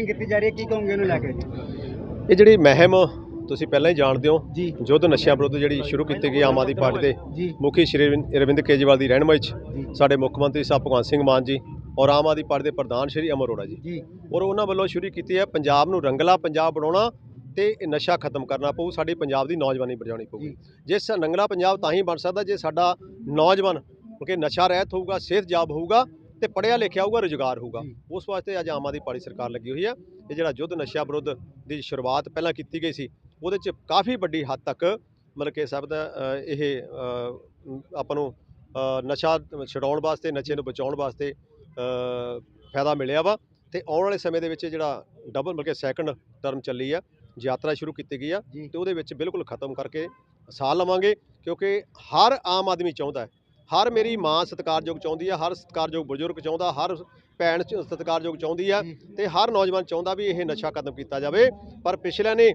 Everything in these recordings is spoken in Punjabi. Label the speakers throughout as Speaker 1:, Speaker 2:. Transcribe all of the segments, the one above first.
Speaker 1: ਮੀਟਿੰਗ ਕੀਤੀ ਜਾ ਰਹੀ ਹੈ ਕੀ ਕਹੋਗੇ ਇਹਨੂੰ ਲੈ ਕੇ?
Speaker 2: ਇਹ ਜਿਹੜੀ ਮਹਿਮ ਤੁਸੀਂ ਪਹਿਲਾਂ ਹੀ ਜਾਣਦੇ ਹੋ
Speaker 1: ਜੀ।
Speaker 2: ਯੁੱਧ ਨਸ਼ਿਆਂ ਵਿਰੁੱਧ ਜਿਹੜੀ ਸ਼ੁਰੂ ਕੀਤੀ ਗਈ ਆਮ ਆਦਮੀ ਪਾਰਟੀ ਦੇ ਮੁਖੀ ਸ਼੍ਰੀ ਅਰਵਿੰਦ ਕੇਜਰੀਵਾਲ ਦੀ ਰਹਿਨਮਾਈ 'ਚ ਸਾਡੇ ਮੁੱਖ ਮੰਤਰੀ ਸਾਹਿਬ ਭਗਵੰਤ ਸਿੰਘ ਮਾਨ ਜੀ ਔਰ ਆਮ ਆਦਮੀ ਪਾਰਟੀ ਦੇ ਪ੍ਰਧਾਨ ਸ਼੍ਰੀ ਅਮਰ ਅਰੋੜਾ ਜੀ। ਔਰ ਉਹਨਾਂ ਵੱਲੋਂ ਸ਼ੁਰੂ ਕੀਤੀ ਹੈ ਪੰਜਾਬ ਨੂੰ ਰੰਗਲਾ ਪੰਜਾਬ ਬਣਾਉਣਾ ਤੇ ਨਸ਼ਾ ਖਤਮ ਕਰਨਾ ਪਊ ਸਾਡੀ ਪੰਜਾਬ ਦੀ ਨੌਜਵਾਨੀ ਬਚਾਉਣੀ ਪਊਗੀ।
Speaker 1: ਜੀ।
Speaker 2: ਜਿਸ ਰੰਗਲਾ ਪੰਜਾਬ ਤਾਂ ਹੀ ਬਣ ਸਕਦਾ ਜੇ ਸਾਡਾ ਨੌਜਵਾਨ ਕਿਉਂਕਿ ਨਸ਼ਾ ਰਹਿਤ ਹੋਊਗਾ ਸਿਹਤਯਾਬ ਹੋਊਗਾ ਤੇ ਪੜ੍ਹਿਆ ਲਿਖਿਆ ਹੋਊਗਾ ਰੁਜ਼ਗਾਰ ਹੋਊਗਾ। ਉਸ ਵਾਸਤੇ ਅੱਜ ਆਮ ਆਦਮੀ ਪਾਰਟੀ ਸਰਕਾਰ ਲੱਗੀ ਹੋਈ ਹੈ ਇਹ ਜਿਹੜਾ ਯੁੱਧ ਨਸ਼ਾ ਵਿਰੁੱਧ ਦੀ ਸ਼ੁਰੂਆਤ ਪਹਿਲਾਂ ਕੀਤੀ ਗਈ ਸੀ ਉਹਦੇ 'ਚ ਕਾਫੀ ਵੱਡੀ ਹੱਦ ਤੱਕ ਮਤਲਬ ਕਿ ਸਭ ਦਾ ਇਹ ਆਪਾਂ ਨੂੰ ਨਸ਼ਾ ਛਡਾਉਣ ਵਾਸਤੇ ਨਸ਼ੇ ਨੂੰ ਬਚਾਉਣ ਵਾਸਤੇ ਫਾਇਦਾ ਮਿਲਿਆ ਵਾ। ਤੇ ਆਉਣ ਵਾਲੇ ਸਮੇਂ ਦੇ ਵਿੱਚ ਜਿਹੜਾ ਡਬਲ ਮਤਲਬ ਕਿ ਸੈਕੰਡ ਟਰਮ ਚੱਲੀ ਆ ਯਾਤਰਾ ਸ਼ੁਰੂ ਕੀਤੀ ਗਈ ਆ ਤੇ ਉਹਦੇ ਵਿੱਚ ਬਿਲਕੁਲ ਖਤਮ ਕਰਕੇ ਸਾਹ ਲਵਾਂਗੇ ਕਿਉਂਕਿ ਹਰ ਆਮ ਆਦਮੀ ਚਾਹੁੰਦਾ ਹੈ ਹਰ ਮੇਰੀ ਮਾਂ ਸਤਿਕਾਰਯੋਗ ਚਾਹੁੰਦੀ ਆ ਹਰ ਸਤਿਕਾਰਯੋਗ ਬਜ਼ੁਰਗ ਚਾਹੁੰਦਾ ਹਰ ਭੈਣ ਸਤਿਕਾਰਯੋਗ ਚਾਹੁੰਦੀ ਆ
Speaker 1: ਜੀ।
Speaker 2: ਤੇ ਹਰ ਨੌਜਵਾਨ ਚਾਹੁੰਦਾ ਵੀ ਇਹ ਨਸ਼ਾ ਖਤਮ ਕੀਤਾ ਜਾਵੇ ਪਰ ਪਿਛਲਿਆਂ ਨੇ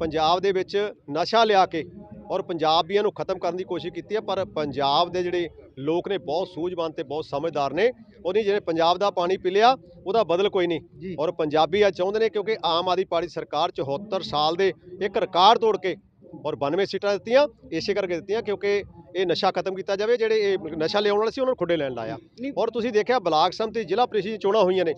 Speaker 2: ਪੰਜਾਬ ਦੇ ਵਿੱਚ ਨਸ਼ਾ ਲਿਆ ਕੇ ਔਰ ਪੰਜਾਬੀਆਂ ਨੂੰ ਖਤਮ ਕਰਨ ਦੀ ਕੋਸ਼ਿਸ਼ ਕੀਤੀ ਹੈ ਪਰ ਪੰਜਾਬ ਦੇ ਜਿਹੜੇ ਲੋਕ ਨੇ ਬਹੁਤ ਸੂਝਵਾਨ ਤੇ ਬਹੁਤ ਸਮਝਦਾਰ ਨੇ ਉਹਨੇ ਜਿਹੜੇ ਪੰਜਾਬ ਦਾ ਪਾਣੀ ਪੀ ਲਿਆ ਉਹਦਾ ਬਦਲ ਕੋਈ ਨਹੀਂ ਔਰ ਪੰਜਾਬੀ ਆ ਚਾਹੁੰਦੇ ਨੇ ਕਿਉਂਕਿ ਆਮ ਆਦਮੀ ਪਾਰਟੀ ਸਰਕਾਰ 74 ਸਾਲ ਦੇ ਇੱਕ ਰਿਕਾਰਡ ਤੋੜ ਕੇ ਔਰ 92 ਸੀਟਾਂ ਦਿੱਤੀਆਂ ਇਸੇ ਕਰਕੇ ਦਿੱਤੀਆਂ ਕਿਉਂਕਿ ਇਹ ਨਸ਼ਾ ਖਤਮ ਕੀਤਾ ਜਾਵੇ ਜਿਹੜੇ ਇਹ ਨਸ਼ਾ ਲਿਆਉਣ ਵਾਲੇ ਸੀ ਉਹਨਾਂ ਨੂੰ ਖੁੱਡੇ ਲੈਣ ਲਾਇਆ। ਔਰ ਤੁਸੀਂ ਦੇਖਿਆ ਬਲਾਕ ਸੰਮਤੀ ਜ਼ਿਲ੍ਹਾ ਪ੍ਰੀਸ਼ਦ ਚੋਣਾਂ ਹੋਈਆਂ ਨੇ।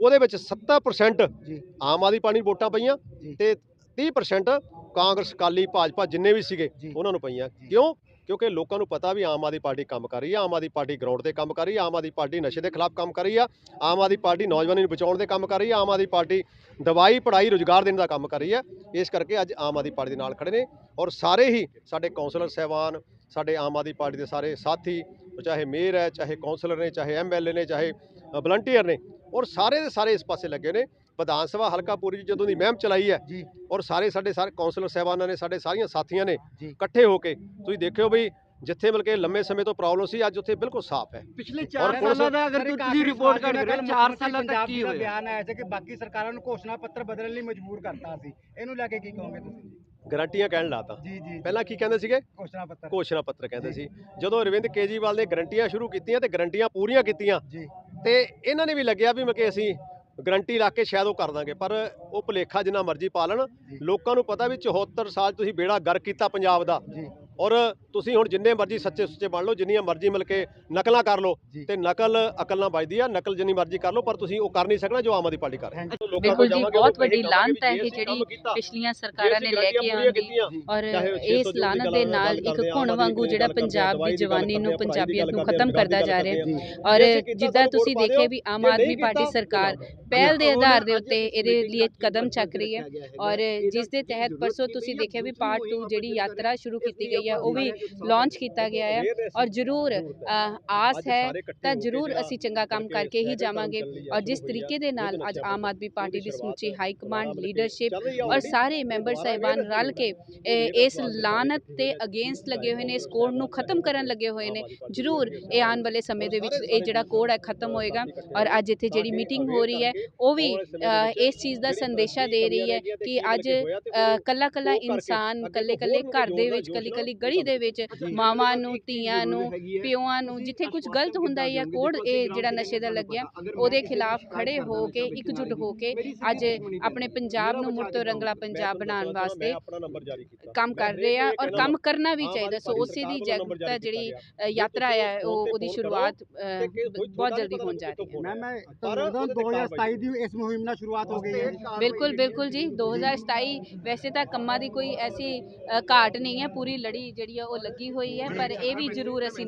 Speaker 2: ਉਹਦੇ ਵਿੱਚ 70%
Speaker 1: ਜੀ।
Speaker 2: ਆਮ ਆਦਮੀ ਪਾਰਟੀ ਵੋਟਾਂ ਪਈਆਂ। ਤੇ 30% ਕਾਂਗਰਸ ਅਕਾਲੀ ਭਾਜਪਾ ਜਿੰਨੇ ਵੀ ਸੀਗੇ। ਉਹਨਾਂ ਨੂੰ ਪਈਆਂ। ਕਿਉਂ? ਕਿਉਂਕਿ ਲੋਕਾਂ ਨੂੰ ਪਤਾ ਵੀ ਆਮ ਆਦਮੀ ਪਾਰਟੀ ਕੰਮ ਕਰ ਰਹੀ ਹੈ ਆਮ ਆਦਮੀ ਪਾਰਟੀ ਗਰਾਊਂਡ ਤੇ ਕੰਮ ਕਰ ਰਹੀ ਹੈ ਆਮ ਆਦਮੀ ਪਾਰਟੀ ਨਸ਼ੇ ਦੇ ਖਿਲਾਫ ਕੰਮ ਕਰ ਰਹੀ ਆ, ਆਮ ਆਦਮੀ ਪਾਰਟੀ ਨੌਜਵਾਨੀ ਨੂੰ ਬਚਾਉਣ ਦੇ ਕੰਮ ਕਰ ਰਹੀ ਹੈ ਆਮ ਆਦਮੀ ਪਾਰਟੀ ਦਵਾਈ ਪੜਾਈ ਰੁਜ਼ਗਾਰ ਦੇਣ ਦਾ ਕੰਮ ਕਰ ਰਹੀ ਹੈ ਇਸ ਕਰਕੇ ਅੱਜ ਆਮ ਆਦਮੀ ਪਾਰਟੀ ਦੇ ਨਾਲ ਖੜੇ ਨੇ ਔਰ ਸਾਰੇ ਹੀ ਸਾਡੇ ਕੌਂਸਲਰ ਸਹਿਬਾਨ, ਸਾਡੇ ਆਮ ਆਦਮੀ ਪਾਰਟੀ ਦੇ ਸਾਰੇ ਸਾਥੀ, ਚਾਹੇ ਮੇਅਰ ਹੈ, ਚਾਹੇ ਕੌਂਸਲਰ ਨੇ, ਚਾਹੇ ਐਮਐਲਏ ਨੇ, ਚਾਹੇ ਵਲੰਟੀਅਰ ਨੇ ਔਰ ਸਾਰੇ ਦੇ ਸਾਰੇ ਇਸ ਪਾਸੇ ਲੱਗੇ ਨੇ ਵਿਧਾਨ ਸਭਾ ਹਲਕਾ ਪੂਰੀ 'ਚ ਜਦੋਂ ਦੀ ਮਹਿਮ ਚਲਾਈ ਹੈ
Speaker 1: ਜੀ।
Speaker 2: ਔਰ ਸਾਰੇ ਸਾਡੇ ਸਾਰੇ ਕੌਂਸਲਰ ਸਹਿਬਾਨਾਂ ਨੇ ਸਾਡੇ ਸਾਰੀਆਂ ਸਾਥੀਆਂ ਨੇ। ਇਕੱਠੇ ਹੋ ਕੇ ਤੁਸੀਂ ਦੇਖਿਓ ਵੀ ਜਿੱਥੇ ਮਤਲਬ ਕਿ ਲੰਮੇ ਸਮੇਂ ਤੋਂ ਪ੍ਰੋਬਲਮ ਸੀ ਅੱਜ ਉੱਥੇ ਬਿਲਕੁਲ ਸਾਫ਼ ਹੈ।
Speaker 1: ਪਿਛਲੇ
Speaker 2: ਔਰ
Speaker 1: 4
Speaker 2: ਪੁਲਿਸ-
Speaker 1: ਸਾਲਾਂ ਦਾ ਅਗਰ ਤੁਸੀਂ ਰਿਪੋਰਟ ਕਰ ਰਹੇ ਹੋ 4 ਸਾਲਾਂ ਤੱਕ ਕੀ ਹੋਇਆ?
Speaker 3: ਬਿਆਨ ਆਇਆ ਸੀ ਕਿ ਬਾਕੀ ਸਰਕਾਰਾਂ ਨੂੰ ਘੋਸ਼ਣਾ ਪੱਤਰ ਬਦਲਣ ਲਈ ਮਜਬੂਰ ਕਰਤਾ ਸੀ। ਇਹਨੂੰ ਲੈ ਕੇ ਕੀ ਕਹੋਗੇ ਤੁਸੀਂ?
Speaker 2: ਗਰੰਟੀਆਂ ਕਹਿਣ ਲਾਤਾ।
Speaker 3: ਜੀ ਜੀ
Speaker 2: ਪਹਿਲਾਂ ਕੀ ਕਹਿੰਦੇ ਸੀਗੇ?
Speaker 3: ਘੋਸ਼ਣਾ ਪੱਤਰ।
Speaker 2: ਘੋਸ਼ਣਾ ਪੱਤਰ ਕਹਿੰਦੇ ਸੀ। ਜਦੋਂ ਅਰਵਿੰਦ ਕੇਜਰੀਵਾਲ ਨੇ ਗਰੰਟੀਆਂ ਸ਼ੁਰੂ ਕੀਤੀਆਂ ਤੇ ਗਰੰਟੀਆਂ ਪੂਰੀਆਂ ਕੀਤੀਆਂ
Speaker 3: ਜੀ।
Speaker 2: ਤੇ ਇਹਨਾਂ ਨੇ ਵੀ ਲੱਗਿਆ ਵੀ ਮੈਂ ਕਿ ਅਸੀਂ ਗਰੰਟੀ ਲਾ ਕੇ ਸ਼ਾਇਦ ਉਹ ਕਰ ਦਾਂਗੇ ਪਰ ਉਹ ਭੁਲੇਖਾ ਜਿੰਨਾ ਮਰਜ਼ੀ ਪਾ ਲੈਣ। ਲੋਕਾਂ ਨੂੰ ਪਤਾ ਵੀ 74 ਸਾਲ ਤੁਸੀਂ ਬੇੜਾ ਗਰ ਕੀਤਾ ਪੰਜਾਬ ਦਾ। ਔਰ ਤੁਸੀਂ ਹੁਣ ਜਿੰਨੇ ਮਰਜ਼ੀ ਸੱਚੇ ਸੁੱਚੇ ਬਣ ਲਓ ਜਿੰਨੀਆਂ ਮਰਜ਼ੀ ਮਿਲ ਕੇ ਨਕਲਾਂ ਕਰ ਲਓ। ਤੇ ਨਕਲ ਅਕਲ ਨਾਲ ਵੱਜਦੀ ਆ ਨਕਲ ਜਿੰਨੀ ਮਰਜ਼ੀ ਕਰ ਲਓ ਪਰ ਤੁਸੀਂ ਉਹ ਕਰ ਨਹੀਂ ਸਕਣਾ ਜੋ ਆਮ ਆਦਮੀ ਪਾਰਟੀ ਕਰ ਰਹੀ ਹੈ।
Speaker 4: ਬਿਲਕੁਲ ਜੀ ਬਹੁਤ ਵੱਡੀ ਲਾਂਤ ਹੈ ਇਹ ਜਿਹੜੀ ਪਿਛਲੀਆਂ ਸਰਕਾਰਾਂ ਨੇ ਲੈ ਕੇ ਆਂਦੀ ਔਰ ਇਸ ਲਾਨਤ ਦੇ ਨਾਲ ਇੱਕ ਘੁਣ ਵਾਂਗੂ ਜਿਹੜਾ ਪੰਜਾਬ ਦੀ ਜਵਾਨੀ ਨੂੰ ਪੰਜਾਬੀਅਤ ਨੂੰ ਖਤਮ ਕਰਦਾ ਜਾ ਰਿਹਾ ਹੈ। ਔਰ ਜਿੱਦਾਂ ਤੁਸੀਂ ਦੇਖਿਆ ਵੀ ਆਮ ਆਦਮੀ ਪਾਰਟੀ ਸਰਕਾਰ ਪਹਿਲ ਦੇ ਆਧਾਰ ਦੇ ਉੱਤੇ ਇਹਦੇ ਲਈ ਕਦਮ ਚੱਕ ਰਹੀ ਹੈ ਔਰ ਜਿਸ ਦੇ ਤਹਿਤ ਪਰਸੋਂ ਤੁਸੀਂ ਦੇਖਿਆ ਵੀ ਪਾਰਟ 2 ਜਿਹੜੀ ਯਾਤਰਾ ਸ਼ੁਰੂ ਕੀਤੀ ਗਈ ਹੈ ਉਹ ਵੀ ਲਾਂਚ ਕੀਤਾ ਗਿਆ ਹੈ ਔਰ ਜ਼ਰੂਰ ਆਸ ਹੈ ਤਾਂ ਜ਼ਰੂਰ ਅਸੀਂ ਚੰਗਾ ਕੰਮ ਕਰਕੇ ਹੀ ਜਾਵਾਂਗੇ ਔਰ ਜਿਸ ਤਰੀਕੇ ਦੇ ਨਾਲ ਅੱਜ ਆਮ ਆਦਮੀ ਪਾਰਟੀ ਦੀ ਸਮੁੱਚੀ ਹਾਈ ਕਮਾਂਡ ਲੀਡਰਸ਼ਿਪ ਔਰ ਸਾਰੇ ਮੈਂਬਰ ਸਾਹਿਬਾਨ ਰਲ ਕੇ ਇਸ ਲਾਨਤ ਤੇ ਅਗੇਂਸਟ ਲੱਗੇ ਹੋਏ ਨੇ ਇਸ ਕੋਡ ਨੂੰ ਖਤਮ ਕਰਨ ਲੱਗੇ ਹੋਏ ਨੇ ਜ਼ਰੂਰ ਇਹ ਆਉਣ ਵਾਲੇ ਸਮੇਂ ਦੇ ਵਿੱਚ ਇਹ ਜਿਹੜਾ ਕੋਡ ਹੈ। ਖਤਮ ਹੋਏਗਾ ਔਰ ਅੱਜ ਇੱਥੇ ਜਿਹੜੀ ਮੀਟਿੰਗ ਹੋ ਰਹੀ ਹੈ ਉਹ ਵੀ ਇਸ ਚੀਜ਼ ਦਾ ਸੰਦੇਸ਼ਾ ਦੇ ਰਹੀ ਹੈ ਕਿ ਅੱਜ ਕੱਲਾ ਕੱਲਾ ਇਨਸਾਨ ਕੱਲੇ ਕੱਲੇ ਘਰ ਦੇ ਵਿੱਚ ਕੱਲੀ ਕੱਲੀ ਗਲੀ ਦੇ ਵਿੱਚ ਮਾਵਾਂ ਨੂੰ ਧੀਆਂ ਨੂੰ ਪਿਓਆਂ ਨੂੰ ਜਿੱਥੇ ਕੁਝ ਗਲਤ ਹੁੰਦਾ ਹੈ? ਜਾਂ ਕੋਡ ਇਹ ਜਿਹੜਾ ਨਸ਼ੇ ਦਾ ਲੱਗਿਆ ਉਹਦੇ ਖਿਲਾਫ ਖੜੇ ਹੋ ਕੇ ਇਕਜੁੱਟ ਹੋ ਕੇ ਅੱਜ ਆਪਣੇ ਪੰਜਾਬ ਨੂੰ ਮੁੜ ਤੋਂ ਰੰਗਲਾ ਪੰਜਾਬ ਬਣਾਉਣ ਵਾਸਤੇ ਕੰਮ ਕਰ ਰਹੇ ਆ ਔਰ ਕੰਮ ਕਰਨਾ ਵੀ ਚਾਹੀਦਾ ਸੋ ਉਸੇ ਦੀ ਜਾਗਰੂਕਤਾ ਜਿਹੜੀ ਯਾਤਰਾ ਹੈ ਉਹ ਉਹਦੀ ਸ਼ੁਰੂਆਤ ਬਹੁਤ ਜਲਦੀ ਹੋਣ ਜਾ ਰਹੀ ਹੈ
Speaker 3: ਮੈਂ ਮੈਂ ਤੁਹਾਨੂੰ ਦੱਸਦਾ 2027 ਦੀ ਇਸ ਮੁਹਿੰਮ ਨਾਲ ਸ਼ੁਰੂਆਤ ਹੋ ਗਈ ਹੈ।
Speaker 4: ਬਿਲਕੁਲ ਬਿਲਕੁਲ ਜੀ 2027 ਵੈਸੇ ਤਾਂ ਕੰਮਾਂ ਦੀ ਕੋਈ ਐਸੀ ਘਾਟ ਨਹੀਂ ਹੈ ਪੂਰੀ ਲੜੀ ਜਿਹੜੀ ਆ ਉਹ ਲੱਗੀ ਹੋਈ ਹੈ ਪਰ ਇਹ ਵੀ ਜ਼ਰੂਰ ਅਸੀਂ